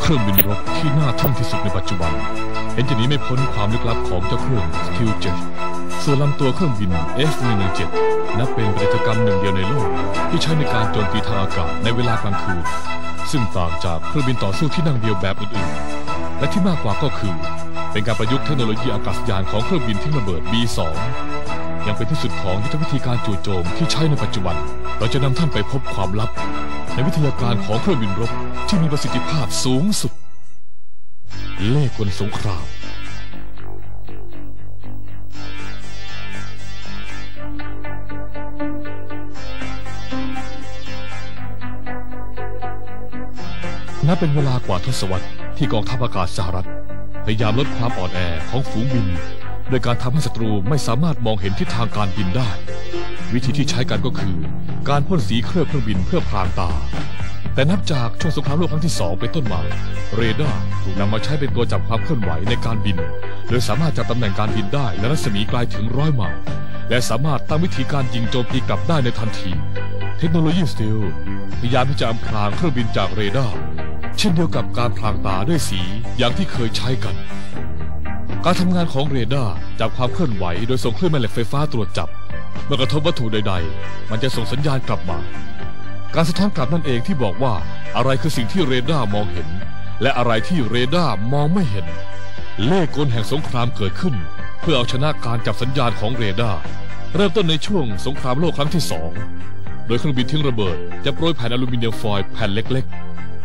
เครื่องบินรบที่น่าทึ่งที่สุดในปัจจุบัน เห็นจะหนีไม่พ้นความลึกลับของเจ้าเครื่องสกิลเจ็ตส่วนลำตัวเครื่องบิน F117 นับเป็นปฏิกรรมหนึ่งเดียวในโลก ที่ใช้ในการโจมตีทางอากาศในเวลากลางคืน ซึ่งต่างจากเครื่องบินต่อสู้ที่นั่งเดียวแบบอื่นๆ และที่มากกว่าก็คือ เป็นการประยุกต์เทคโนโลยีอากาศยานของเครื่องบินที่ระเบิด B2 ยังเป็นที่สุดของยุทธวิธีการจู่โจมที่ใช้ในปัจจุบัน เราจะนำท่านไปพบความลับ ในวิทยาการของเครื่องบินรบที่มีประสิทธิภาพสูงสุด เล่กลสงครามนับเป็นเวลากว่าทศวรรษที่กองทัพอากาศสหรัฐ พยายามลดความอ่อนแอของฝูงบิน โดยการทำให้ศัตรูไม่สามารถมองเห็นทิศทางการบินได้ วิธีที่ใช้กันก็คือ การพ่นสีเคลือบเครื่องบินเพื่อพรางตา แต่นับจากช่วงสงครามโลกครั้งที่สองเป็นต้นมาเรดาร์ถูกนำมาใช้เป็นตัวจับความเคลื่อนไหวในการบิน โดยสามารถจับตำแหน่งการบินได้ในรัศมีไกลถึงร้อยไมล์และสามารถตั้งวิธีการยิงโจมตีกลับได้ในทันที เทคโนโลยีสตีลพยายามที่จะอำพรางเครื่องบินจากเรดาร์เช่นเดียวกับการพรางตาด้วยสีอย่างที่เคยใช้กัน การทำงานของเรดาร์จับความเคลื่อนไหวโดยส่งคลื่นแม่เหล็กไฟฟ้าตรวจจับ เมื่อกระทบวัตถุใด ๆ มันจะส่งสัญญาณกลับมา การสะท้อนกลับนั่นเองที่บอกว่าอะไรคือสิ่งที่เรดาร์มองเห็น และอะไรที่เรดาร์มองไม่เห็น เล่กลแห่งสงครามเกิดขึ้น เพื่อเอาชนะการจับสัญญาณของเรดาร์เริ่มต้นในช่วงสงครามโลกครั้งที่สองโดยเครื่องบินทิ้งระเบิดจะโปรยแผ่นอลูมิเนียมฟอยล์แผ่นเล็ก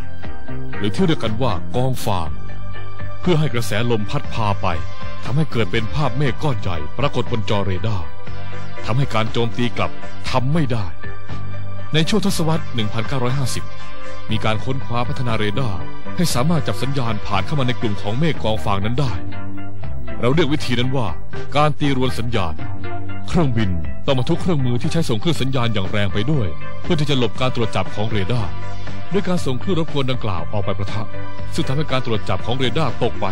ๆ หรือที่เรียกกันว่ากองฟาง เพื่อให้กระแสลมพัดพาไปทำให้เกิดเป็นภาพเมฆก้อนใหญ่ปรากฏบนจอเรดาร์ทำให้การโจมตีกลับทำไม่ได้ ในช่วงทศวรรษ 1950 มีการค้นคว้าพัฒนาเรดาร์ให้สามารถจับสัญญาณผ่านเข้ามาในกลุ่มของเมฆกองฟางนั้นได้ เราเรียกวิธีนั้นว่า การตีรวนสัญญาณ เครื่องบิน ต้องมาทุกเครื่องมือที่ใช้ส่งคลื่นสัญญาณอย่างแรงไปด้วย เพื่อที่จะหลบการตรวจจับของเรดาร์ด้วยการส่งคลื่นรบกวนดังกล่าวออกไปประทะซึ่งทำให้การตรวจจับของเรดาร์ตกไป